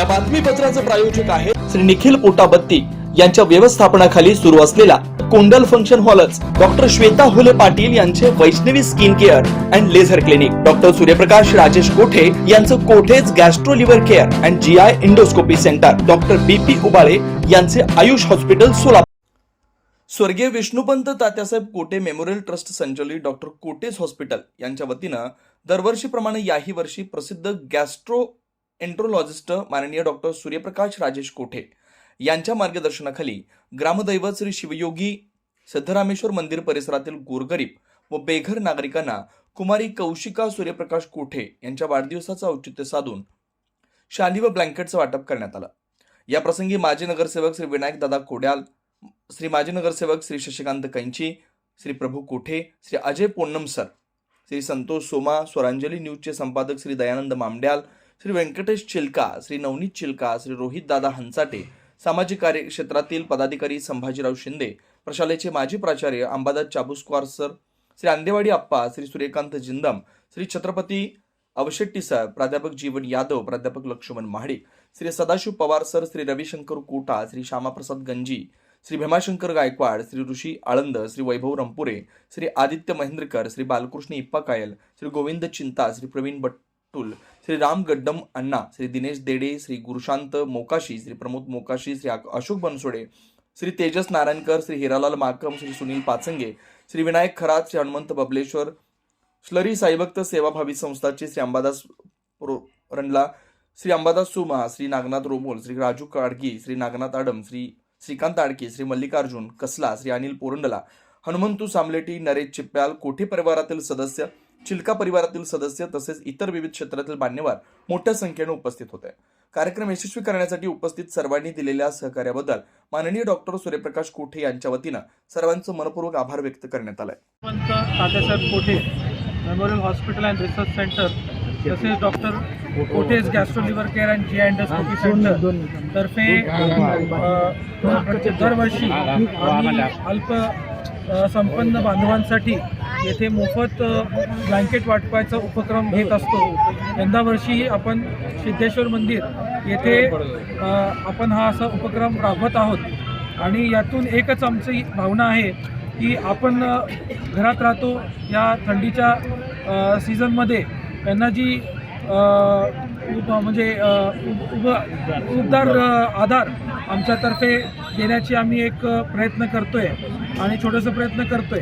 या बातमीपत्राचे प्रायोजक आहे श्री निखिल पोटाबत्ती यांच्या व्यवस्थापनाखाली सुरू असलेला कोंडल फंक्शन हॉलच डॉक्टर श्वेता हुले पाटील यांचे Vaishnavi skin care and laser clinic. Doctor Suryaprakash Rajesh Kothe यांचं Kothe's gastro liver care and G I endoscopy centre. Doctor B P Ubale यांचे आयुष हॉस्पिटल सोलापूर. स्वर्गीय विष्णुपंत तात्यासाहेब कोटे मेमोरियल ट्रस्ट संचलित डॉक्टर कोटेज हॉस्पिटल यांच्या वतीनं दरवर्षीप्रमाणे याही वर्षी प्रसिद्ध गॅस्ट्रो एन्ट्रोलॉजिस्ट माननीय डॉक्टर सूर्यप्रकाश राजेश कोठे यांच्या मार्गदर्शनाखाली ग्रामदैवत श्री शिवयोगी सिद्धरामेश्वर मंदिर परिसरातील गोरगरीब व बेघर नागरिकांना कुमारी कौशिका सूर्यप्रकाश कोठे यांच्या वाढदिवसाचं औचित्य साधून शाली व ब्लँकेटचं वाटप करण्यात आलं. या प्रसंगी माजी नगरसेवक श्री विनायक दादा कोड्याल श्री माजी नगरसेवक श्री शशिकांत कैंची श्री प्रभू कोठे श्री अजय पोन्नम सर श्री संतोष सोमा स्वरांजली न्यूजचे संपादक श्री दयानंद मामड्याल श्री व्यंकटेश चिलका श्री नवनीत चिलका श्री रोहित दादा हंसाटे सामाजिक कार्यक्षेत्रातील पदाधिकारी संभाजीराव शिंदे प्रशालेचे माजी प्राचार्य अंबादास चाबुस्कवार सर श्री आंदेवाडी आप्पा श्री सूर्यकांत जिंदम श्री छत्रपती अवशेट्टी सर प्राध्यापक जीवन यादव प्राध्यापक लक्ष्मण महाडिक श्री सदाशिव पवार सर श्री रविशंकर कोटा श्री श्यामाप्रसाद गंजी श्री भीमाशंकर गायकवाड श्री ऋषी आळंद श्री वैभव रंपुरे श्री आदित्य महेंद्रकर श्री बालकृष्ण इप्पा कायल श्री गोविंद चिंता श्री प्रवीण टूल श्री राम गड्डम अण्णा श्री दिनेश देडे श्री गुरुशांत मोकाशी श्री प्रमोद मोकाशी श्री अशोक बनसोडे श्री तेजस नारायणकर श्री हिरालाल माकम श्री सुनील पाचंगे श्री विनायक खरात श्री हनुमंत बबलेश्वर श्लरी साईभक्त सेवाभावी संस्थाचे श्री अंबादास रो- रंडला श्री अंबादास सुमा श्री नागनाथ रोमोल श्री राजू काडगी श्री नागनाथ आडम श्री श्रीकांत आडके श्री मल्लिकार्जुन कसला श्री अनिल पोरंडला हनुमंतू सामलेटी नरेश चिप्प्याल कोठे परिवारातील सदस्य चिलका परिवारातील सदस्य तसेच इतर विविध क्षेत्रातील मान्यवर मोठ्या संख्येने उपस्थित होते. कार्यक्रम यशस्वी करण्यासाठी उपस्थित सर्वांनी दिलेल्या सहकार्याबद्दल माननीय डॉक्टर सूर्यप्रकाश कोठे यांच्या वतीनं सर्वांचं मनपूर्वक आभार व्यक्त करण्यात आलाय. Tatyasaheb Kothe memorial hospital and research centre तसेच doctor Kothe's gastro liver care and G endoscopy centre तर्फे दरवर्षी आम्ही अल्प संपन्न बांधवांसाठी येथे मोफत ब्लँकेट वाटपाचा उपक्रम घेत असतो. यंदा वर्षी आपण सिद्धेश्वर मंदिर येथे आपण हा असा उपक्रम राबवत आहोत. आणि यातून एकच आमची भावना आहे की आपण घरात राहतो या थंडीच्या सीझनमध्ये त्यांना जी उप म्हणजे उब उबदार आधार आमच्यातर्फे देण्याची आम्ही एक प्रयत्न करतो आहे आणि छोटंसं प्रयत्न करतोय.